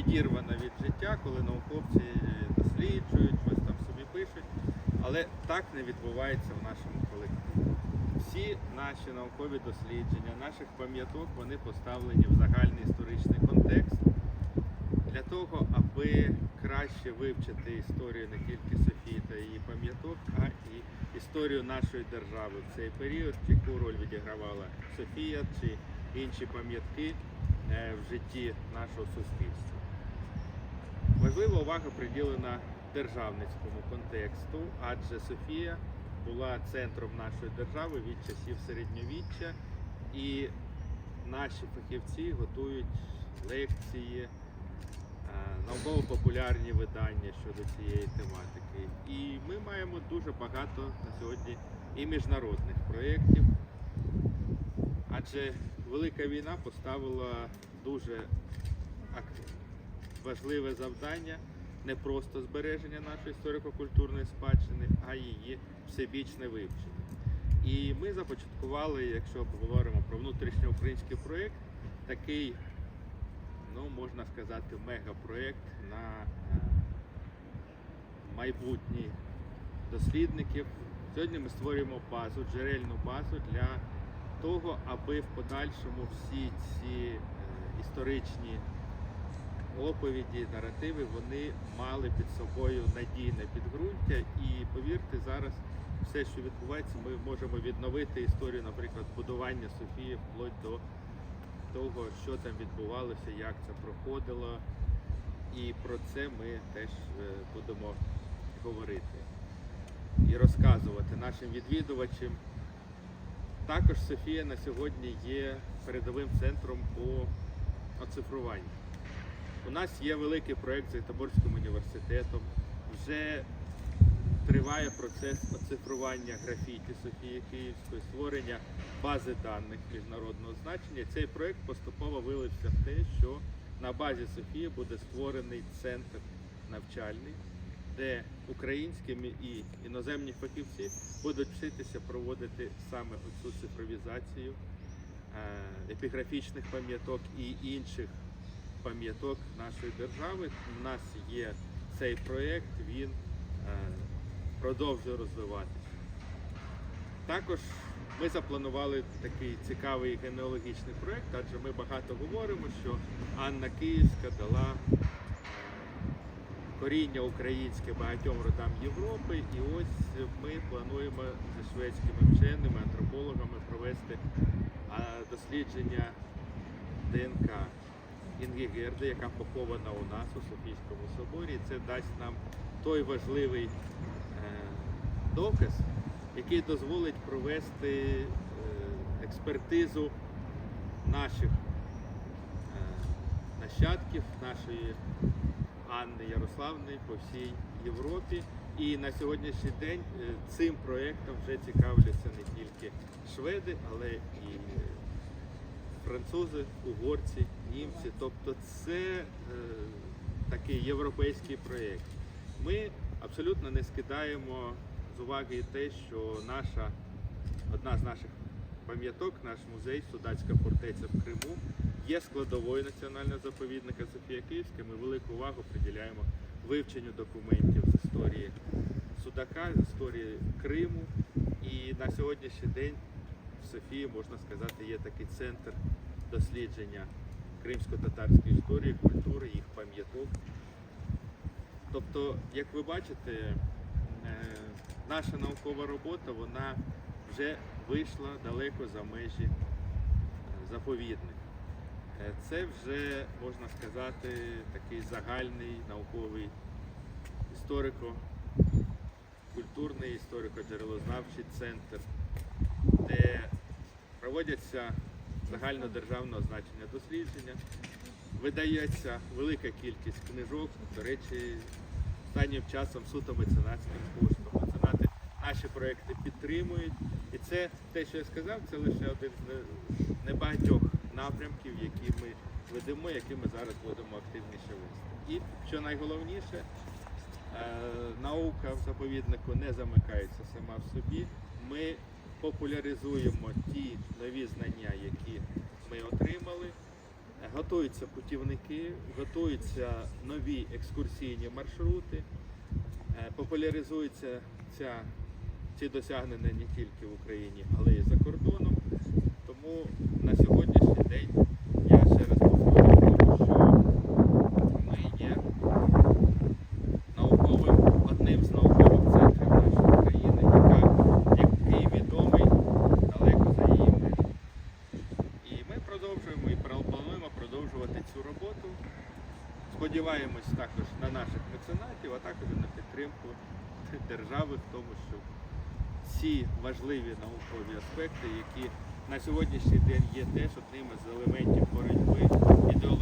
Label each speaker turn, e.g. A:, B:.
A: відірвана від життя, коли науковці досліджують, щось там собі пишуть. Але так не відбувається в нашому колективі. Всі наші наукові дослідження, наших пам'яток, вони поставлені в загальний історичний контекст для того, аби краще вивчити історію не тільки Софії та її пам'яток, а і історію нашої держави в цей період, яку роль відігравала Софія чи інші пам'ятки е, в житті нашого суспільства. Важлива увага приділена державницькому контексту, адже Софія була центром нашої держави від часів середньовіччя, і наші фахівці готують лекції, е, науково-популярні видання щодо цієї тематики. І ми маємо дуже багато на сьогодні і міжнародних проєктів, адже Велика війна поставила дуже ак- важливе завдання не просто збереження нашої історико-культурної спадщини, а її всебічне вивчення. І ми започаткували, якщо говоримо про внутрішньоукраїнський проєкт, такий, ну можна сказати, мегапроєкт на е, майбутніх дослідників. Сьогодні ми створюємо базу, джерельну базу для того, аби в подальшому всі ці е, історичні оповіді, наративи, вони мали під собою надійне підґрунтя. І повірте, зараз все, що відбувається, ми можемо відновити історію, наприклад, будування Софії вплоть до того, що там відбувалося, як це проходило. І про це ми теж е, будемо говорити і розказувати нашим відвідувачам. Також Софія на сьогодні є передовим центром по оцифруванню. У нас є великий проєкт з Гетеборським університетом. Вже триває процес оцифрування графіті Софії Київської, створення бази даних міжнародного значення. Цей проєкт поступово вилився в те, що на базі Софії буде створений центр навчальний, де українські і іноземні фахівці будуть вчитися проводити саме оцю цифровізацію е, епіграфічних пам'яток і інших пам'яток нашої держави. У нас є цей проєкт, він е, продовжує розвиватися. Також ми запланували такий цікавий генеалогічний проєкт, адже ми багато говоримо, що Анна Київська дала е, коріння українське багатьом родам Європи. І ось ми плануємо зі шведськими вченими, антропологами провести дослідження ДНК Інги Герди, яка похована у нас у Софійському соборі. Це дасть нам той важливий е, доказ, який дозволить провести е, експертизу наших е, нащадків, нашої Анни Ярославни по всій Європі. І на сьогоднішній день цим проєктом вже цікавляться не тільки шведи, але і французи, угорці, німці. Тобто це е, такий європейський проєкт. Ми абсолютно не скидаємо з уваги те, що наша одна з наших пам'яток, наш музей, Судацька фортеця в Криму, є складовою національного заповідника Софія Київська. Ми велику увагу приділяємо вивченню документів з історії Судака, з історії Криму. І на сьогоднішній день в Софії, можна сказати, є такий центр дослідження кримсько-татарської історії, культури, їх пам'яток. Тобто, як ви бачите, е, наша наукова робота вона вже вийшла далеко за межі е, заповідних. Е, Це вже, можна сказати, такий загальний науковий історико-культурний, історико-джерелознавчий центр, де проводяться загальнодержавного значення дослідження, видається велика кількість книжок, до речі, останнім часом суто меценатським коштом. Меценати наші проекти підтримують. І це те, що я сказав, це лише один з небагатьох напрямків, які ми ведемо, які ми зараз будемо активніше вести. І що найголовніше, е, наука в заповіднику не замикається сама в собі. Ми популяризуємо ті нові знання, які ми отримали. Е, готуються путівники, готуються нові екскурсійні маршрути, популяризуються ця, ці досягнення не тільки в Україні, але й за кордоном. Тому на сьогоднішній день я ще раз повторюю, що ми є науковим, одним з наукових центрів нашої країни, яка, який відомий далеко за її межі. І ми продовжуємо і плануємо продовжувати цю роботу. Сподіваємось також на меценатів, а також на підтримку держави в тому, що ці важливі наукові аспекти, які на сьогоднішній день є теж одним із елементів боротьби, боротьби